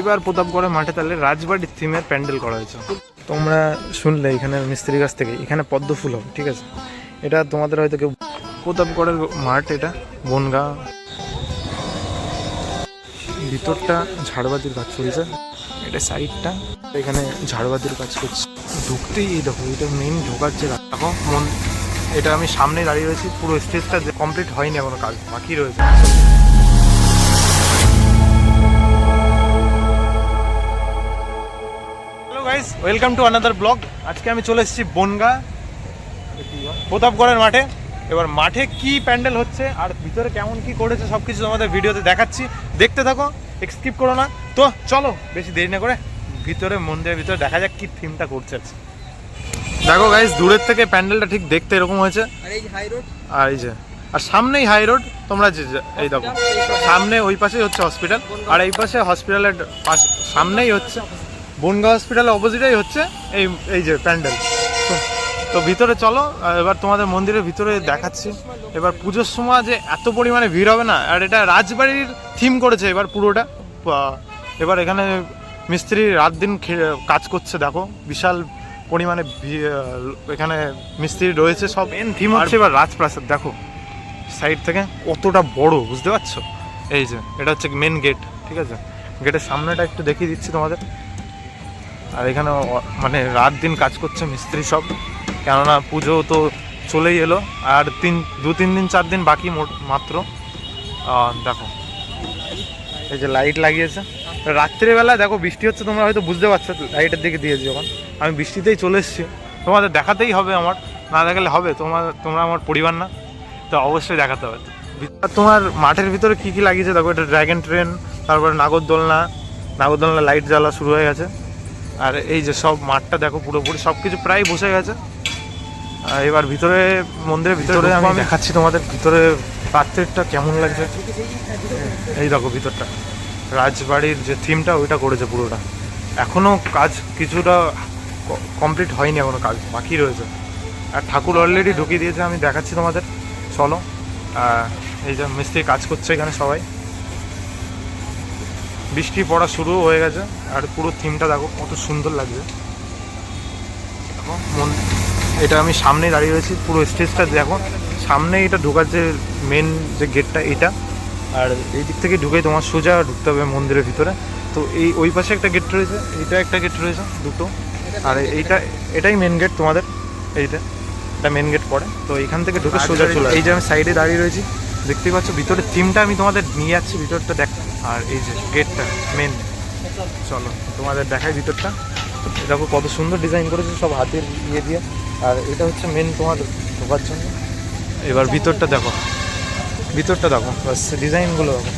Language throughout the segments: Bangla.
এবার প্রতাপগড়ের মাঠে তাহলে রাজবাড়ির থিমের প্যান্ডেল করা হয়েছে। তোমরা শুনলে এখানে মিস্ত্রির কাছ থেকে, এখানে পদ্ম ফুল হবে, ঠিক আছে? এটা তোমাদের হয়তো কেউ প্রতাপগড়ের মাঠ এটা, বনগা। ভিতরটা ঝাড়বাতির কাজ চলছে, এটা সাইডটা। এখানে ঝাড়বাতির কাজ করছে। ঢুকতেই এই দেখো, এটা মেন ঢোকার যে দেখো, মন এটা আমি সামনে দাঁড়িয়ে রয়েছি, পুরো স্টেজটা কমপ্লিট হয়নি এখনও কাজ, বাকি রয়েছে। Guys welcome to another blog আজকে আমি চলে এসেছি বনগা প্রতাপগড়ের মাঠে। এবার মাঠে কি প্যান্ডেল হচ্ছে আর ভিতরে কেমন কি করেছে সব কিছু তোমাদের ভিডিওতে দেখাচ্ছি। দেখতে থাকো স্কিপ করো না। তো চলো বেশি দেরি না করে ভিতরে মন্দিরের ভিতরে দেখা যাক কি থিমটা করছে। দেখো গাইস দূরের থেকে প্যান্ডেলটা ঠিক দেখতে এরকম হয়েছে। আর এই যে আর সামনেই হাই রোড তোমরা যে যে- এই দেখো সামনে ওই পাশেই হচ্ছে হসপিটাল আর এই পাশে হসপিটালের পাশে সামনেই হচ্ছে বনগা হসপিটালের অপোজিটেই হচ্ছে এই এই যে প্যান্ডেল। তো তো ভিতরে চলো এবার তোমাদের মন্দিরের ভিতরে দেখাচ্ছি। এবার পুজোর সময় যে এত পরিমাণে ভিড় হবে না আর এটা রাজবাড়ির থিম করেছে এবার পুরোটা। এবার এখানে মিস্ত্রি রাত দিন কাজ করছে দেখো বিশাল পরিমাণে এখানে মিস্ত্রি রয়েছে সব। মেন থিম হচ্ছে এবার রাজপ্রাসাদ দেখো সাইড থেকে কতটা বড় বুঝতে পারছ? এই যে এটা হচ্ছে মেন গেট ঠিক আছে? গেটের সামনেটা একটু দেখিয়ে দিচ্ছি তোমাদের। আর এখানে মানে রাত দিন কাজ করছে মিস্ত্রি সব। কেননা পুজো তো চলেই এলো, আর তিন, দু, তিন দিন, চার দিন বাকি মাত্র। দেখো। এই যে লাইট লাগিয়েছে। রাত্রিবেলা দেখো বৃষ্টি হচ্ছে, তোমরা হয়তো বুঝতে পারছ লাইটের দিকে দিয়েছি যখন। আমি বৃষ্টিতেই চলে এসেছি। তোমাদের দেখাতেই হবে আমার। না দেখালে হবে, তোমার, তোমরা আমার পরিবার না। তো অবশ্যই দেখাতে হবে। তোমার মাঠের ভিতরে কি কি লাগিয়েছে? দেখো, এটা ড্র্যাগন ট্রেন তারপরে নাগরদোলনা। নাগরদোলনা লাইট জ্বালা শুরু হয়ে গেছে। আর এই যে সব মাঠটা দেখো পুরোপুরি সব কিছু প্রায় বসে গেছে। এবার ভিতরে মন্দিরের ভিতরে আমি দেখাচ্ছি তোমাদের ভিতরে রাত্রিটা কেমন লাগছে। এই দেখো ভিতরটা। রাজবাড়ির যে থিমটা ওইটা করেছে পুরোটা। এখনও কাজ কিছুটা কমপ্লিট হয়নি এখনও কাজ বাকি রয়েছে। আর ঠাকুর অলরেডি ঢুকিয়ে দিয়েছে আমি দেখাচ্ছি তোমাদের। চলো। এই যে মিস্ত্রি কাজ করছে এখানে সবাই। বৃষ্টি পড়া শুরু হয়ে গেছে আর পুরো থিমটা দেখো কত সুন্দর লাগছে। মন এটা আমি সামনেই দাঁড়িয়ে রয়েছি পুরো স্টেজটা দেখো। সামনে এটা ঢোকার যে মেন যে গেটটা এটা। আর এই দিক থেকে ঢুকে তোমার সোজা ঢুকতে হবে মন্দিরের ভিতরে। তো এই ওই পাশে একটা গেট রয়েছে এইটা একটা গেট রয়েছে দুটো। আর এইটা এটাই মেন গেট তোমাদের এইটা। এটা মেন গেট পড়ে। তো এখান থেকে ঢুকে সোজা চলে এই যে আমি সাইডে দাঁড়িয়ে রয়েছি দেখতেই পাচ্ছ ভিতরের থিমটা আমি তোমাদের নিয়ে যাচ্ছি ভিতরটা দেখ আর এই যে গেটটা মেন চলো, তোমাদের দেখায় ভিতরটা। দেখো কত সুন্দর ডিজাইন করেছে, সব হাতের ইয়ে দিয়ে। আর এটা হচ্ছে মেন তোমার ঢোকার জন্য। এবার ভিতরটা দেখো। ভিতরটা দেখো ডিজাইনগুলো দেখো।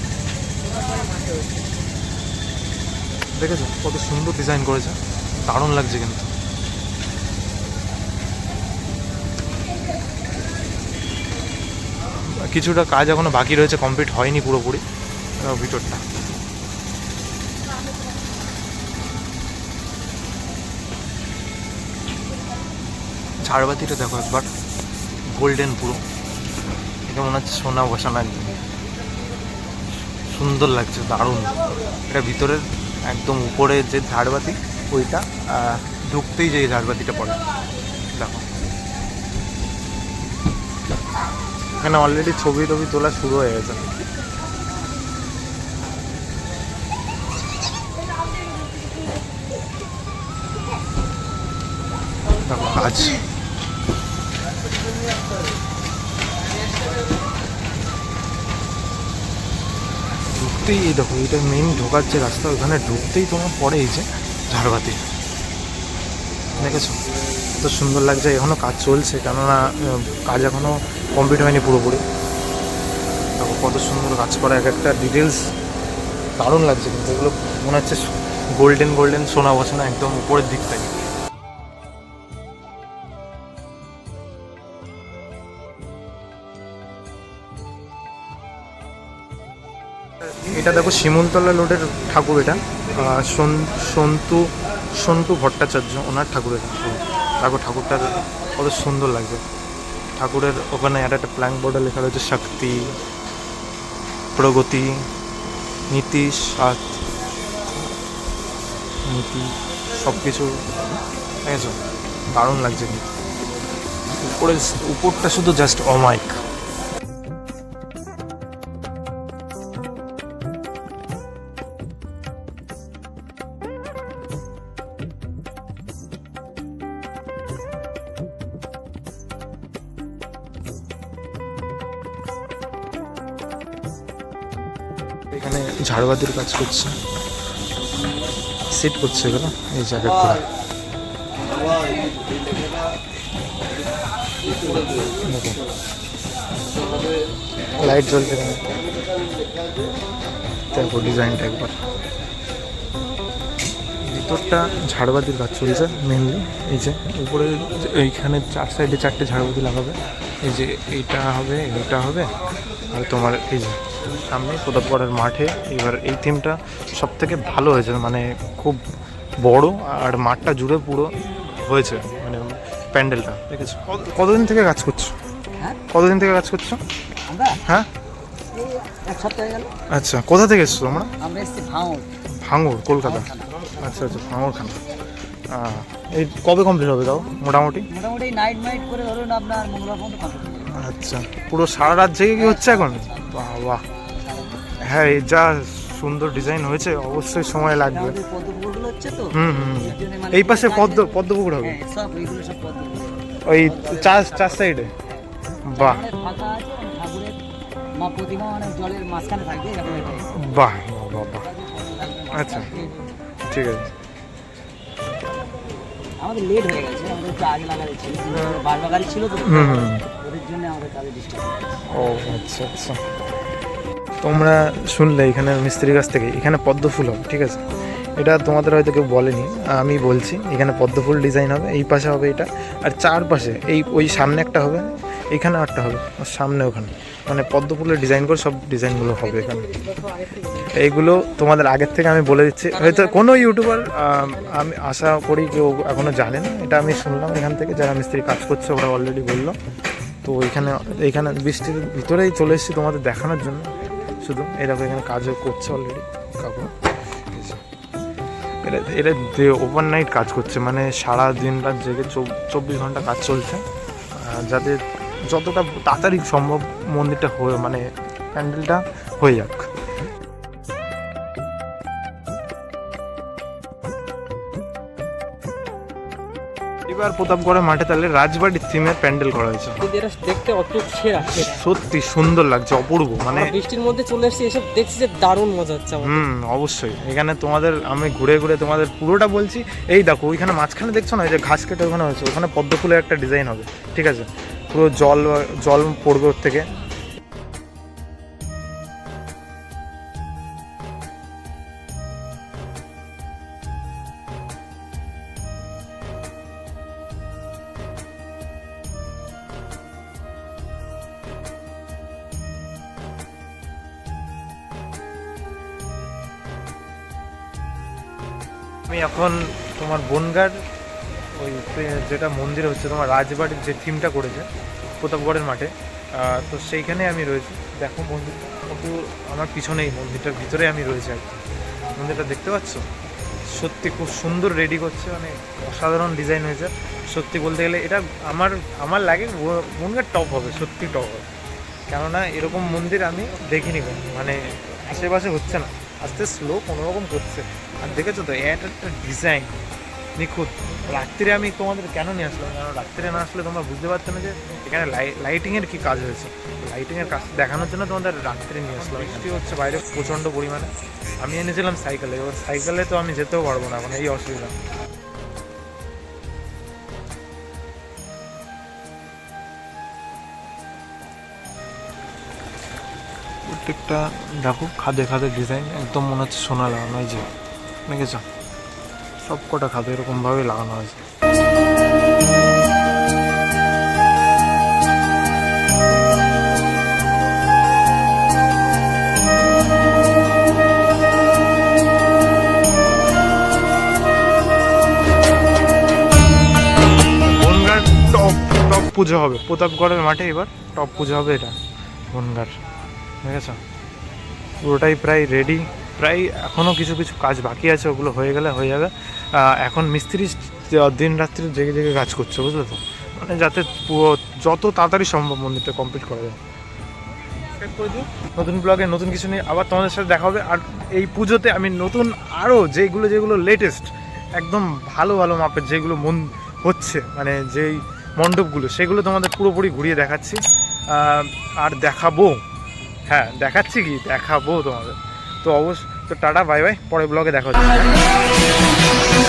দেখেছ? কত সুন্দর ডিজাইন করেছে। দারুণ লাগছে কিন্তু। কিছুটা কাজ এখনও বাকি রয়েছে কমপ্লিট হয়নি পুরোপুরি। ভিতরটা। ঝাড়বাতিটা দেখো একবার, গোল্ডেন পুরো। এটা মনে হচ্ছে সোনা বসানো একদম। সুন্দর লাগছে, দারুণ। এটা ভিতরের একদম উপরে যে ঝাড়বাতি ওইটা ঢুকতেই যে ঝাড়বাতিটা পড়ে। দেখো। এখানে অলরেডি ছবি টবি তোলা শুরু হয়ে গেছে। কাজ ঢুকতেই এই দেখো এটা মেন ঢোকার যে রাস্তা, ওখানে ঢুকতেই তোমার পড়ে এই যে ঝাড়বাতি। দেখেছ? এত সুন্দর লাগছে এখনও কাজ চলছে, কেননা কাজ এখনও কমপ্লিট হয়নি পুরোপুরি। দেখো, কত সুন্দর কাজ করা, এক একটা ডিটেলস দারুণ লাগছে, কিন্তু এগুলো মনে হচ্ছে গোল্ডেন গোল্ডেন সোনা বসানো একদম উপরের দিকটাই। এটা দেখো শিমুলতলা রোডের ঠাকুর এটা। সন্তু সন্তু ভট্টাচার্য, ওনার ঠাকুর এটা। দেখো ঠাকুরটা কত সুন্দর লাগছে। ঠাকুরের ওখানে একটা একটা প্ল্যাঙ্ক বোর্ডে লেখা রয়েছে, শক্তি, প্রগতি, নীতিশ, সাত, নীতি সব কিছু ঠিক আছে? দারুণ লাগছে। উপরে উপরটা শুধু জাস্ট অমাইক এখানে ঝাড়বাতির কাজ করছে। সেট করছে এগুলো, এই জায়গা করে লাইট জ্বলছে এখানে। দেখো ডিজাইনটা একবার। ভিতরটা ঝাড়বাতির কাজ চলছে মেনলি এই যে উপরে এইখানে চার সাইডে চারটে ঝাড়বাতি লাগাবে। এই যে এইটা হবে এইটা হবে, আর তোমার এই যে সামনে প্রতাপগড়ের মাঠে। এবার এই থিমটা সব থেকে ভালো হয়েছে মানে খুব বড় আর মাঠটা জুড়ে পুরো হয়েছে মানে প্যান্ডেলটা ঠিক আছে কত- কতদিন থেকে কাজ করছ? হ্যাঁ? কতদিন থেকে কাজ করছ? হ্যাঁ? গেল। আচ্ছা কোথা থেকে এসছো তোমরা? আমরা ভাঙুর কলকাতা। আচ্ছা আচ্ছা ভাঙুর খান এই কবে কমপ্লিট হবে তাও মোটামুটি? মোটামুটি নাইট নাইট করে ধরুন আপনার মঙ্গলবার পর্যন্ত কমপ্লিট হয়ে যাবে। আচ্ছা পুরো সারা রাত জেগে কি হচ্ছে এখন? বাহ বাহ। হ্যাঁ এই যা সুন্দর ডিজাইন হয়েছে অবশ্যই সময় লাগবে। হুম হুম জন্য মানে এই পাশে কাজে- পদ্ম পদ্মপুকুর হবে। হ্যাঁ ওই চার চার সাইডে বাহ। বাহ আচ্ছা। ঠিক আছে। আমাদের লেট হয়ে গেছে আমাদের একটু আগে লাগাতে ছিল বারবার গাড়ি ছিল তো। ওদের জন্য আমাদের কাজে ডিস্টার্ব ও আচ্ছা আচ্ছা। তোমরা শুনলে এখানে মিস্ত্রির কাছ থেকে, এখানে পদ্ম ফুল হবে, ঠিক আছে? এটা তোমাদের হয়তো কেউ বলেনি, আমি বলছি, এখানে পদ্ম ফুল ডিজাইন হবে, এই পাশে হবে এটা, আর চারপাশে এই, ওই সামনে একটা হবে, এখানে একটা হবে, আর সামনে ওখানে। মানে পদ্ম ফুলের ডিজাইন করে সব ডিজাইনগুলো হবে এখানে। এইগুলো তোমাদের আগের থেকে আমি বলে দিচ্ছি। হয়তো কোনো ইউটিউবার আমি আশা করি কেউ এখনও জানে না, এটা আমি শুনলাম এখান থেকে, যারা মিস্ত্রি কাজ করছে, ওরা অলরেডি বলল। তো এখানে এখানে বৃষ্টির ভিতরেই চলে এসেছি তোমাদের দেখানোর জন্য। শুধু। এরকম এখানে কাজও করছে অলরেডি কাকু। এটা এটা ওভার নাইট কাজ করছে মানে সারা দিন রাত জেগে চব্বিশ ঘণ্টা কাজ চলছে। যাতে যতটা তাড়াতাড়ি সম্ভব মন্দিরটা হয়ে মানে প্যান্ডেলটা হয়ে যাক। এবার করে মাঠে তাহলে রাজবাড়ির থিমে প্যান্ডেল করা হয়েছে। কিন্তু এটা দেখতে অত সেরা সত্যি সুন্দর লাগছে অপূর্ব মানে বৃষ্টির মধ্যে চলে এসেছি এসব দেখছি যে দারুণ মজা হচ্ছে আমার হুম অবশ্যই। এখানে তোমাদের আমি ঘুরে ঘুরে তোমাদের পুরোটা বলছি। এই দেখো ওইখানে মাঝখানে দেখছ না ওই যে ঘাস কেটে ওখানে হয়েছে ওখানে পদ্ম ফুলের একটা ডিজাইন হবে ঠিক আছে? পুরো জল জল পড়বে ওর থেকে। আমি এখন তোমার বনগার ওই যেটা মন্দির হচ্ছে, তোমার রাজবাড়ির যে থিমটা করেছে, প্রতাপগড়ের মাঠে তো সেইখানে আমি রয়েছি। দেখো মন্দিরটা কিন্তু আমার পিছনেই মন্দিরটার ভিতরে আমি রয়েছি আর। মন্দিরটা দেখতে পাচ্ছ? সত্যি খুব সুন্দর রেডি করছে মানে অসাধারণ ডিজাইন হয়েছে। সত্যি বলতে গেলে এটা আমার আমার লাগে বনগার টপ হবে, সত্যি টপ হবে। কেননা এরকম মন্দির আমি দেখিনি মানে আশেপাশে হচ্ছে না। আস্তে স্লো কোনো রকম করছে। আর দেখেছ তো এটা একটা ডিজাইন নিখুঁত রাত্রিরে আমি তোমাদের কেন নিয়ে আসলাম? কারণ রাত্রিরে না আসলে তোমরা বুঝতে পারছ না যে এখানে লাইটিংয়ের কি কাজ হয়েছে। লাইটিংয়ের কাজ দেখানোর জন্য তোমাদের রাত্রে নিয়ে আসলাম। বৃষ্টি হচ্ছে বাইরে প্রচণ্ড পরিমাণে। আমি এনেছিলাম সাইকেলে এবার সাইকেলে তো আমি যেতেও পারব না এখন এই অসুবিধা। প্রত্যেকটা, দেখো, খাদে খাদে ডিজাইন একদম মনে হচ্ছে সোনা লাগানো হয়েছে দেখেছ সব কটা খাদে এরকমভাবে লাগানো হয়েছে। পুজো হবে। প্রতাপগড়ের মাঠে এবার টপ পুজো হবে এটা, বনগার। ঠিক আছে? পুরোটাই প্রায় রেডি প্রায় এখনও কিছু কিছু কাজ বাকি আছে ওগুলো হয়ে গেলে হয়ে যাবে। এখন মিস্ত্রি দিন রাত্রি জেগে জেগে কাজ করছে বুঝলে তো? মানে যাতে পুরো যত তাড়াতাড়ি সম্ভব মন্দিরটা কমপ্লিট করা যায়। নতুন ব্লগে নতুন কিছু নিয়ে আবার তোমাদের সাথে দেখা হবে। আর এই পুজোতে আমি নতুন আরও যেগুলো যেগুলো লেটেস্ট একদম ভালো ভালো মাপের যেগুলো মন হচ্ছে মানে যেই মণ্ডপগুলো সেগুলো তোমাদের পুরোপুরি ঘুরিয়ে দেখাচ্ছি। আর দেখাবো। হ্যাঁ দেখাচ্ছি কি? দেখাবো তোমাদের। তো অবশ্য তো টাটা বাই বাই পরের ব্লগে দেখা হচ্ছে।